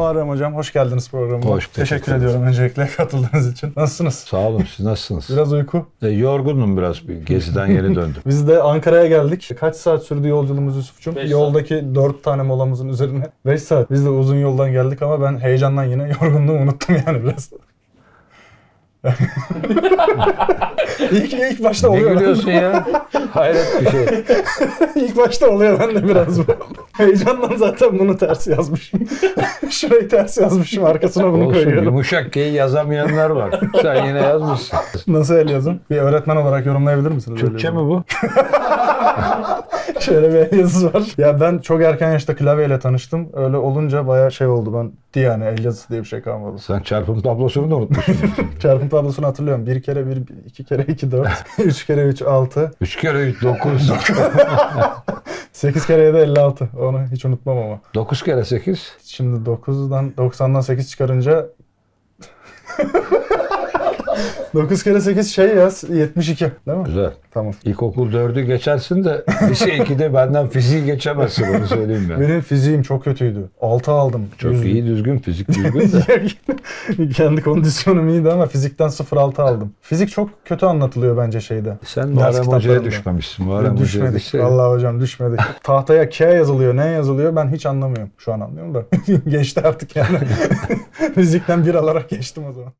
Muharrem Hocam hoş geldiniz programıma. Hoş, teşekkür, teşekkür ediyorum öncelikle katıldığınız için. Nasılsınız? Sağ olun siz nasılsınız? Biraz uyku. E, yorgunum biraz bir geziden yeni döndüm. Biz de Ankara'ya geldik. Kaç saat sürdü yolculuğumuz Yusuf'cum? Yoldaki 4 tane molamızın üzerine. 5 saat. Biz de uzun yoldan geldik ama ben heyecandan yine yorgunluğumu unuttum yani biraz. ilk, ilk başta ne oluyor. gülüyorsun ya? Hayret bir şey. ilk başta oluyor ben de biraz bu. Heyecandan zaten bunu ters yazmışım. Şurayı ters yazmışım. Arkasına bunu Olsun koyuyorum. yumuşak G'yi yazamayanlar var. Sen yine yazmışsın. Nasıl el yazım? Bir öğretmen olarak yorumlayabilir misiniz? Türkçe mi bu? Şöyle bir yazısı var. Ya ben çok erken yaşta klavyeyle tanıştım. Öyle olunca bayağı şey oldu. Ben di yani el yazısı diye bir şey kalmadı. Sen çarpım tablosunu da unutmuşsun. Çarpım tablosunu hatırlıyorum. Bir kere bir, iki kere iki dört. üç kere üç altı. 3 kere 3 9. Sekiz kere yedi elli altı. Onu hiç unutmam ama. 9 kere 8. Şimdi 9'dan 90'dan 8 çıkarınca 9 kere 8 şey yaz 72 değil mi? Güzel. Tamam. İlkokul 4'ü geçersin de lise 2'de benden fiziği geçemezsin onu söyleyeyim ben. Benim fiziğim çok kötüydü. 6 aldım. Çok Yüz- iyi düzgün fizik düzgün de. Kendi kondisyonum iyiydi ama fizikten 0.6 aldım. Fizik çok kötü anlatılıyor bence şeyde. Sen Muharrem Hoca'ya düşmemişsin. Muharrem düşmedik. düşseydin. Vallahi hocam düşmedik. Tahtaya K yazılıyor, ne yazılıyor ben hiç anlamıyorum. Şu an anlıyorum da. Geçti artık yani. Fizikten bir alarak geçtim o zaman.